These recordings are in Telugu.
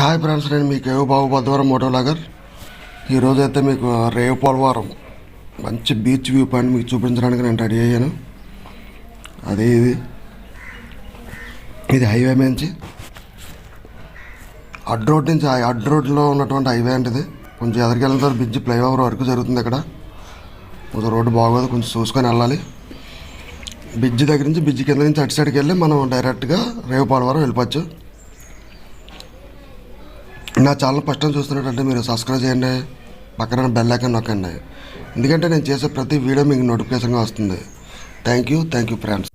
హాయ్ ఫ్రెండ్స్ నేను మీకు ఏవో బాబు బద్దవరం మోటో లాగర్ ఈరోజైతే అయితే మీకు రేవు పోలవరం మంచి బీచ్ వ్యూ పాయింట్ మీకు చూపించడానికి నేను రెడీ అయ్యాను. అదే ఇది. ఇది హైవే నుంచి. అడ్ రోడ్ నుంచి ఆ అడ్ రోడ్లో ఉన్నటువంటి హైవే అంటే కొంచెం ఎదరికెళ్ళిన తర్వాత బ్రిడ్జ్ ఫ్లైఓవర్ వరకు జరుగుతుంది ఇక్కడ. కొంచెం రోడ్డు బాగోదు కొంచెం చూసుకొని వెళ్ళాలి. బ్రిడ్జ్ దగ్గర నుంచి బ్రిడ్జ్ కింద నుంచి అటు సైడ్కి వెళ్ళి మనం డైరెక్ట్గా రేవు పోలవరం వెళ్ళిపోవచ్చు. నా ఛానల్ ఫస్ట్ టైం చూస్తున్నట్టంటే మీరు సబ్స్క్రైబ్ చేయండి. పక్కన బెల్ ఐకాన్ నొక్కండి. ఎందుకంటే నేను చేసే ప్రతి వీడియో మీకు నోటిఫికేషన్గా వస్తుంది. Thank you thank you friends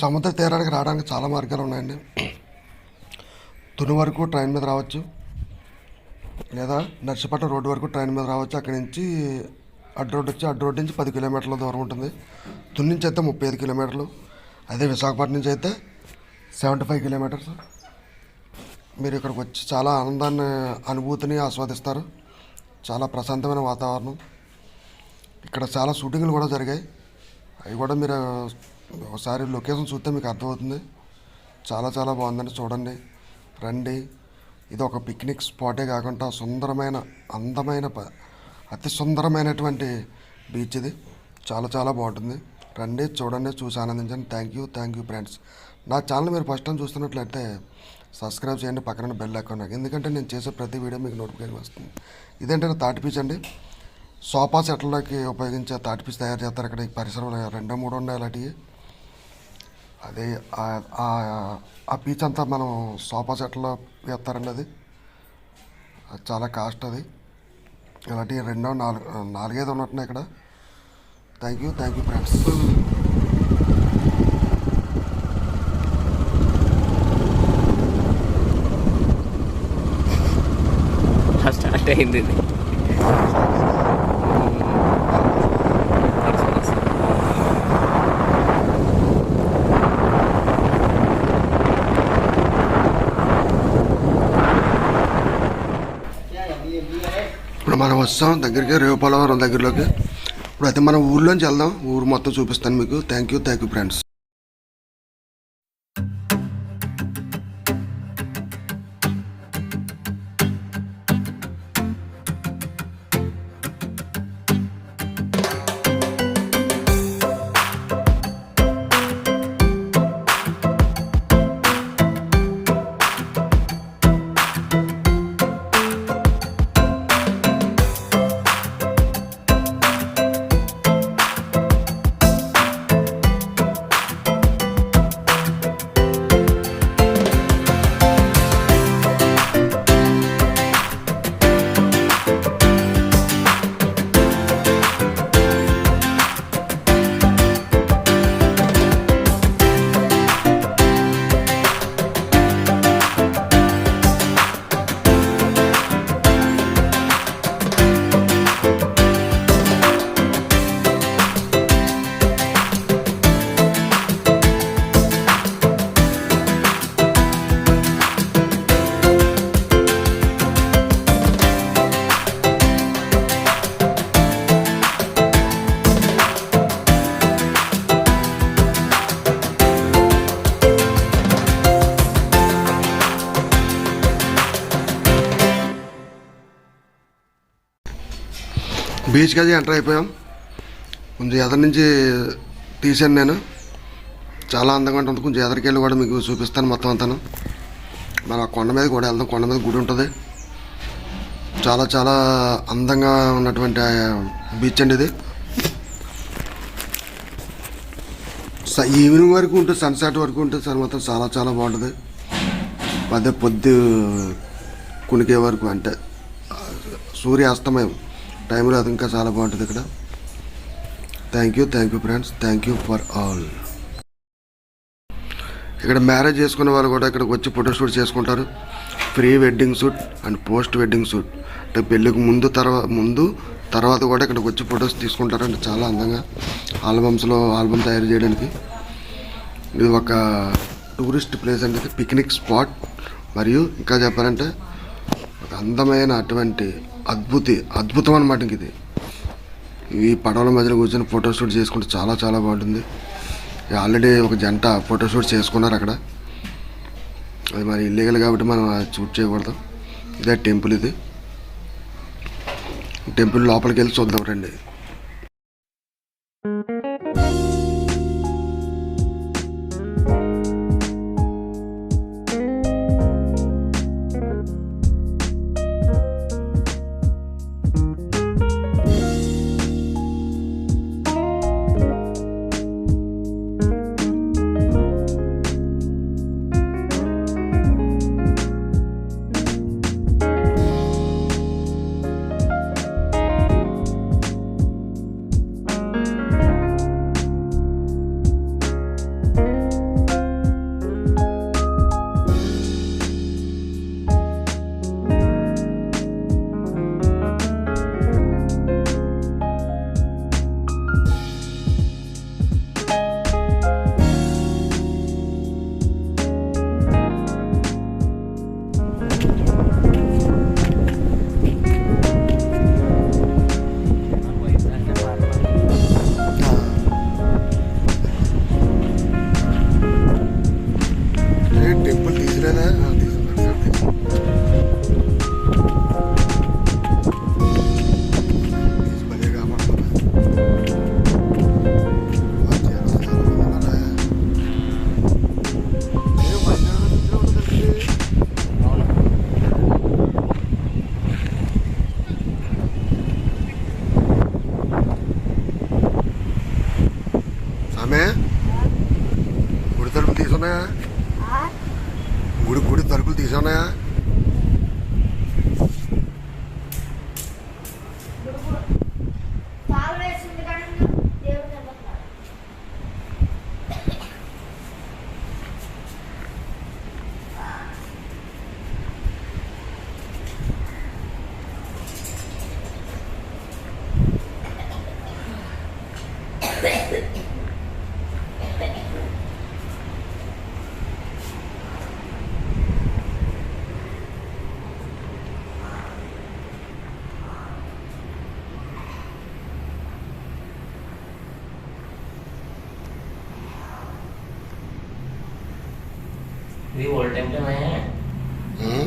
సముద్ర తీరానికి రావడానికి చాలా మార్గాలు ఉన్నాయండి. తుని వరకు ట్రైన్ మీద రావచ్చు. లేదా నర్సీపట్నం రోడ్డు వరకు ట్రైన్ మీద రావచ్చు. అక్కడి నుంచి అడ్డు రోడ్డు వచ్చి అడ్డు రోడ్ నుంచి పది కిలోమీటర్ల దూరం ఉంటుంది. తుని నుంచి అయితే ముప్పై ఐదు కిలోమీటర్లు. అదే విశాఖపట్నం నుంచి అయితే సెవెంటీ ఫైవ్ కిలోమీటర్స్. మీరు ఇక్కడికి వచ్చి చాలా ఆనందాన్ని అనుభూతిని ఆస్వాదిస్తారు. చాలా ప్రశాంతమైన వాతావరణం. ఇక్కడ చాలా షూటింగ్లు కూడా జరిగాయి. అవి కూడా మీరు ఒకసారి లొకేషన్ చూస్తే మీకు అర్థమవుతుంది. చాలా చాలా బాగుందండి చూడండి. రండి. ఇది ఒక పిక్నిక్ స్పాటే కాకుండా సుందరమైన అందమైన ప- అతి సుందరమైనటువంటి బీచ్ ఇది. చాలా చాలా బాగుంటుంది. రండి చూడండి చూసి ఆనందించండి. Thank you thank you friends నా ఛానల్ మీరు ఫస్ట్ టైం చూస్తున్నట్లయితే సబ్స్క్రైబ్ చేయండి పక్కన బెల్ ఐకాన్ ఎందుకంటే నేను చేసే ప్రతి వీడియో మీకు నోటిఫికేషన్ వస్తుంది. ఇదేంటంటే తాటి పీచ్ అండి. సోఫా సెట్లకి ఉపయోగించే తాటి పీచ్ తయారు చేస్తారు. ఇక్కడ ఈ రెండో మూడు ఉన్నాయి అలాంటివి. అదే ఆ- పీచ్ అంతా మనం సోఫా సెట్లో వేస్తారండి అది అది చాలా కాస్ట్ అది. ఇలాంటి రెండో నాలుగు నాలుగైదు ఉన్నట్టున్నాయి ఇక్కడ. Thank you thank you friends start అయింది ఇది ఇప్పుడు మనం వస్తాం దగ్గరికి రేవుపోలవరం దగ్గరలోకి. ఇప్పుడు అయితే మనం ఊర్లోంచి వెళ్దాం. ఊరు మొత్తం చూపిస్తాను మీకు. Thank you thank you friends బీచ్కి అది ఎంటర్ అయిపోయాం. కొంచెం ఎదరి నుంచి తీసాను నేను. చాలా అందంగా ఉంటుంది. కొంచెం ఎదరికి వెళ్ళి కూడా మీకు చూపిస్తాను మొత్తం అంతాను. మన ఆ కొండ మీద కూడా వెళ్దాం. కొండ మీద గుడి ఉంటుంది. చాలా చాలా అందంగా ఉన్నటువంటి బీచ్ అండి ఇది. స- ఈవినింగ్ వరకు ఉంటుంది. సన్సెట్ వరకు ఉంటుంది. సార్ మొత్తం చాలా చాలా బాగుంటుంది. అదే పొద్దు కునికే వరకు అంటే సూర్యాస్తమయం. టైంలో అది ఇంకా చాలా బాగుంటుంది ఇక్కడ. Thank you thank you friends thank you for all ఇక్కడ మ్యారేజ్ చేసుకునే వాళ్ళు కూడా ఇక్కడికి వచ్చి ఫోటో షూట్ చేసుకుంటారు. Pre wedding shoot and post wedding shoot అంటే పెళ్ళికి ముందు తర్వాత ముందు తర్వాత కూడా ఇక్కడికి వచ్చి ఫొటోస్ తీసుకుంటారంటే చాలా అందంగా. ఆల్బమ్స్లో ఆల్బమ్ తయారు చేయడానికి. ఇది ఒక టూరిస్ట్ ప్లేస్ అంటే పిక్నిక్ స్పాట్ మరియు ఇంకా చెప్పాలంటే ఒక అందమైన అటువంటి అద్భుతి అద్భుతం అనమాట ఇంక ఇది. ఈ పడవల మధ్యలో కూర్చొని ఫోటోషూట్ చేసుకుంటే చాలా చాలా బాగుంటుంది. ఆల్రెడీ ఒక జంట ఫోటోషూట్ చేసుకున్నారు అక్కడ. అది మరి ఇల్లీగల్ కాబట్టి మనం చూట్ షూట్ చేయకూడదు. ఇదే టెంపుల్ ఇది. టెంపుల్ లోపలికి వెళ్ళి చూద్దాం రండి. ఇది ఓల్డ్ టెంపుల్ ఉం?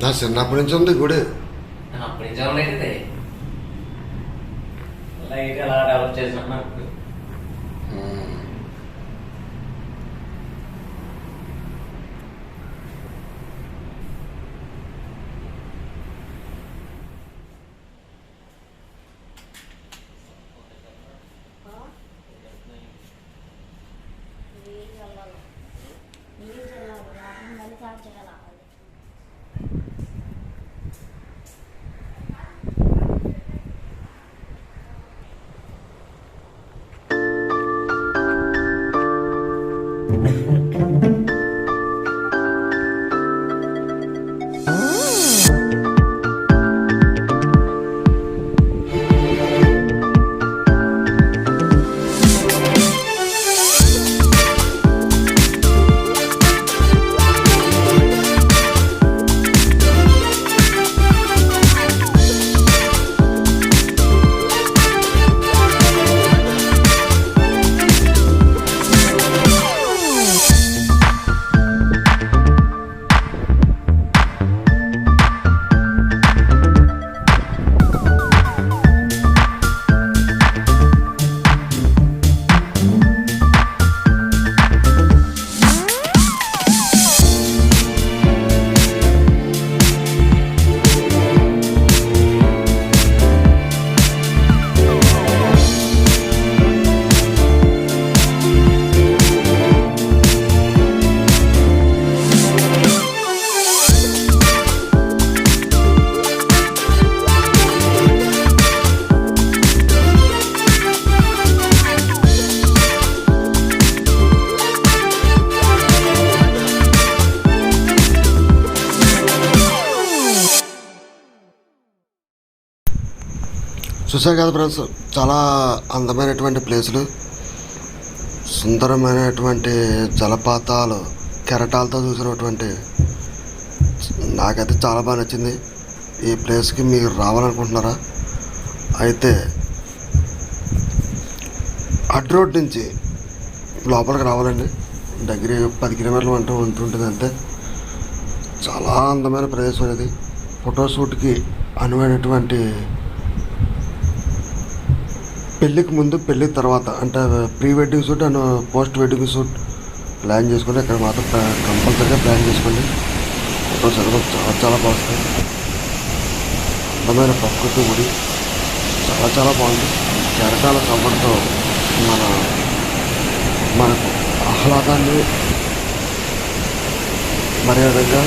నా చిన్నప్పటి నుంచి ఉంది గుడి అప్పటి నుంచి ఉండేది లైట్ ఎలా డెవలప్ చేసినా నాకు చూసారు కదా ఫ్రెండ్స్? చాలా అందమైనటువంటి ప్లేసులు సుందరమైనటువంటి జలపాతాలు కెరటాలతో చూసినటువంటి నాకైతే చాలా బాగా నచ్చింది. ఈ ప్లేస్కి మీరు రావాలనుకుంటున్నారా? అయితే అడ్ రోడ్ నుంచి లోపలికి రావాలండి. దగ్గర పది కిలోమీటర్లు అంటూ ఉంటుంటుంది అంతే. చాలా అందమైన ప్రదేశం అనేది ఫోటోషూట్కి అనువైనటువంటి పెళ్ళికి ముందు పెళ్ళి తర్వాత అంటే pre wedding shoot and post wedding shoot plan చేసుకుని ఇక్కడ మాత్రం కంపల్సరీగా ప్లాన్ చేసుకోండి. ఫోటోస్ అయితే చాలా చాలా బాగుంటాయి అందమైన ప్రకృతి గుడి. చాలా చాలా బాగుంది. కెరటాల కవ్వడంతో మన మనకు ఆహ్లాదాన్ని మర్యాదగా విధంగా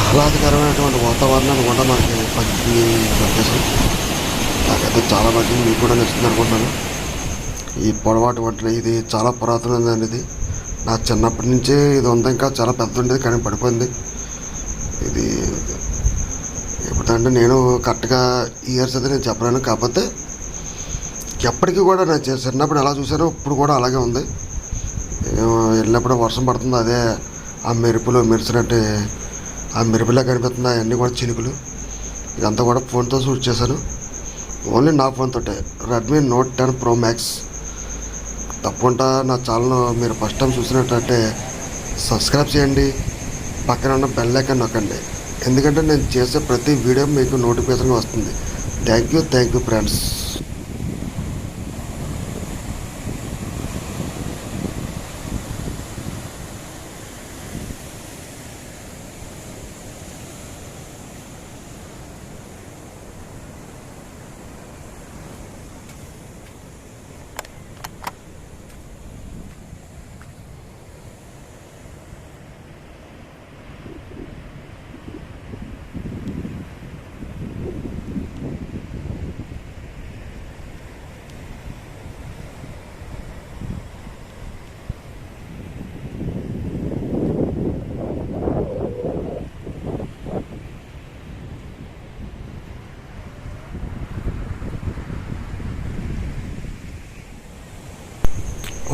ఆహ్లాదకరమైనటువంటి వాతావరణాన్ని కూడా మనకి పంచి ప్రదేశం నాకైతే చాలా మంది మీకు కూడా నచ్చింది అనుకుంటున్నాను ఈ పొడవాటి వంటలు ఇది చాలా పురాతనమైనది ఇది నా చిన్నప్పటి నుంచే ఇది ఉంది ఇంకా చాలా పెద్ద ఉండేది కానీ పడిపోయింది. ఇది ఎప్పుడంటే నేను కరెక్ట్గా ఇయర్స్ అయితే నేను చెప్పలేను కాకపోతే ఎప్పటికీ కూడా నేను చిన్నప్పుడు ఎలా చూసానో ఇప్పుడు కూడా అలాగే ఉంది. వెళ్ళినప్పుడు వర్షం పడుతుంది అదే ఆ మెరుపులు మెరిసినట్టు ఆ మెరుపులా కనిపిస్తుంది అవన్నీ కూడా చినుకులు. ఇదంతా కూడా ఫోన్తో షూట్ చేశాను. ఓన్లీ నా ఫోన్ తోటే. Redmi Note ten Pro Max తప్పకుండా నా ఛానల్ మీరు ఫస్ట్ టైం చూసినట్టయితే సబ్స్క్రైబ్ చేయండి. పక్కన ఉన్న బెల్ ఐకాన్ నొక్కండి. ఎందుకంటే నేను చేసే ప్రతి వీడియో మీకు నోటిఫికేషన్గా వస్తుంది. Thank you thank you friends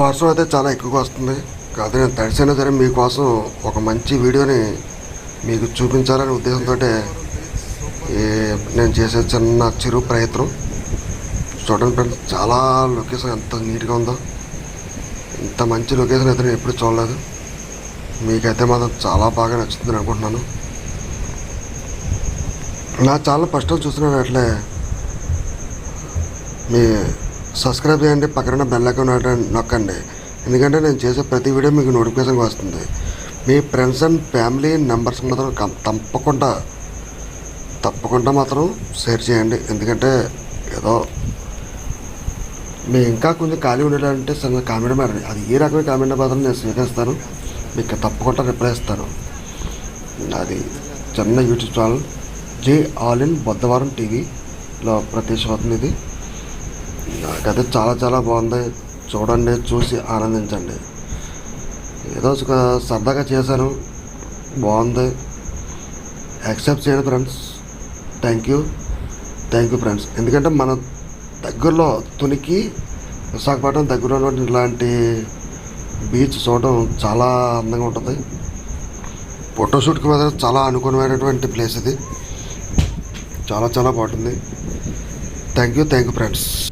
వర్షం అయితే చాలా ఎక్కువగా వస్తుంది. కాదు నేను తడిసైనా సరే మీకోసం ఒక మంచి వీడియోని మీకు చూపించాలనే ఉద్దేశంతో నేను చేసే చిన్న చిరు ప్రయత్నం. చూడండి ఫ్రెండ్స్ చాలా లొకేషన్ ఎంత నీట్గా ఉందో. ఇంత మంచి లొకేషన్ అయితే నేను ఎప్పుడు చూడలేదు. మీకైతే మాత్రం చాలా బాగా నచ్చుతుంది అనుకుంటున్నాను. నా ఛానల్ ఫస్ట్ చూస్తున్నాను అట్లే మీ సబ్స్క్రైబ్ చేయండి పక్కన బెల్ ఐకాన్ నొక్కండి. ఎందుకంటే నేను చేసే ప్రతి వీడియో మీకు నోటిఫికేషన్గా వస్తుంది. మీ ఫ్రెండ్స్ అండ్ ఫ్యామిలీ మెంబర్స్ మాత్రం తప్పకుండా తప్పకుండా మాత్రం షేర్ చేయండి. ఎందుకంటే ఏదో మీ ఇంకా కొంచెం ఖాళీ ఉండాలంటే చిన్న కామెంట్ మాత్రం అది ఏ రకమైన కామెంట్ మాత్రం నేను స్వీకరిస్తాను. మీకు తప్పకుండా రిప్లై ఇస్తాను. అది చిన్న YouTube channel J all in బుధవారం టీవీలో ప్రత్యక్షమవుతుంది ఇది. నాకైతే చాలా చాలా బాగుంది. చూడండి చూసి ఆనందించండి. ఏదో ఒక సరదాగా చేశాను. బాగుంది. యాక్సెప్ట్ చేయండి friends. Thank you. Thank you friends. ఎందుకంటే మన దగ్గరలో తునికి విశాఖపట్నం దగ్గరలో ఉన్నటువంటి ఇలాంటి బీచ్ చూడడం చాలా అందంగా ఉంటుంది. ఫోటోషూట్కి మాత్రం చాలా అనుకూలమైనటువంటి ప్లేస్ ఇది. చాలా చాలా బాగుంటుంది. Thank you thank you friends.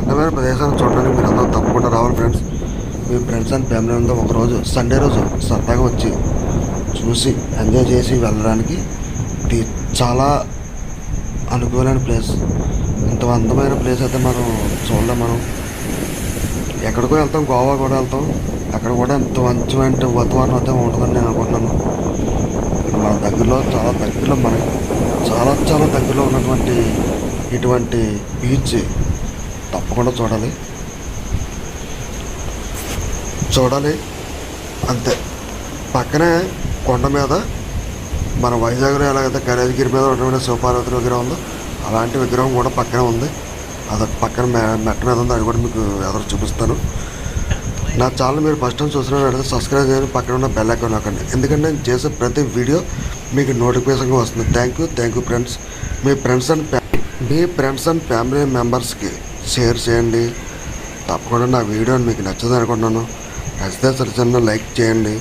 అందమైన ప్రదేశాన్ని చూడడానికి మీరు అందరూ తప్పకుండా రావాలి ఫ్రెండ్స్. మీ ఫ్రెండ్స్ అండ్ ఫ్యామిలీ అంతా ఒకరోజు సండే రోజు సరదాగా వచ్చి చూసి ఎంజాయ్ చేసి వెళ్ళడానికి ఇది చాలా అనుకూలమైన ప్లేస్. ఇంత అందమైన ప్లేస్ అయితే మనం చూడలేం మనం. ఎక్కడికో వెళ్తాం గోవా కూడా వెళ్తాం. అక్కడ కూడా ఇంత మంచి వాతావరణం అయితే ఉంటుందని నేను అనుకుంటున్నాను. మన దగ్గరలో చాలా దగ్గరలో మనకి చాలా చాలా దగ్గరలో ఉన్నటువంటి ఇటువంటి బీచ్ తప్పకుండా చూడాలి. చూడాలి. అంతే. పక్కనే కొండ మీద మన వైజాగ్లో ఎలాగైతే కరేజగిరి మీద ఉన్నటువంటి శివపార్వతి విగ్రహం ఉందో అలాంటి విగ్రహం కూడా పక్కనే ఉంది. అది పక్కన మె- మెట్ట మీద ఉంది. అది కూడా మీకు ఎదురు చూపిస్తాను. నా ఛానల్ మీరు ఫస్ట్ టైం చూసినట్లయితే సబ్స్క్రైబ్ చేయండి. పక్కన ఉన్న బెల్ ఐకాన్ నొక్కండి. ఎందుకంటే నేను చేసే ప్రతి వీడియో మీకు నోటిఫికేషన్గా వస్తుంది. Thank you thank you friends. Me friends and ఫ్యా- మీ ఫ్రెండ్స్ అండ్ ఫ్యామిలీ మెంబర్స్కి షేర్ చేయండి. తప్పకుండా నా వీడియో మీకు నచ్చింది అనుకుంటున్నాను. నచ్చితే సరే చిన్న లైక్ చేయండి.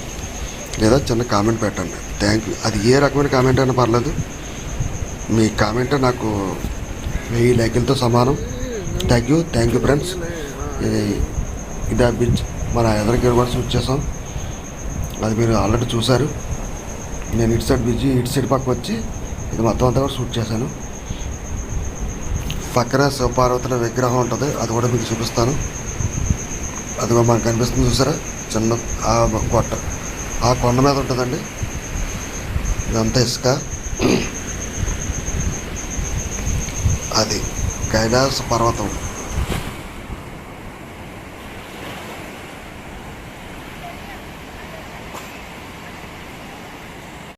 లేదా చిన్న కామెంట్ పెట్టండి. థ్యాంక్ యూ అది ఏ రకమైన కామెంట్ అయినా పర్లేదు. మీ కామెంట్ నాకు వెయ్యి లైకులతో సమానం. Thank you thank you friends ఇది ఇది ఆ బీచ్ మన ఎదరికి కూడా షూట్ చేసాం అది మీరు ఆల్రెడీ చూశారు. నేను ఇటు సైడ్ బీచ్ ఇటు సైడ్ పక్క వచ్చి ఇది మొత్తం అంతా కూడా షూట్ చేశాను. పక్కన శివపార్వతుల విగ్రహం ఉంటుంది. అది కూడా మీకు చూపిస్తాను. అది కూడా మనకు కనిపిస్తుంది చూసారా? చిన్న ఆ కొట్ట ఆ కొండ మీద ఉంటుందండి. ఇదంతా ఇసుక. అది కైలాస పర్వతం.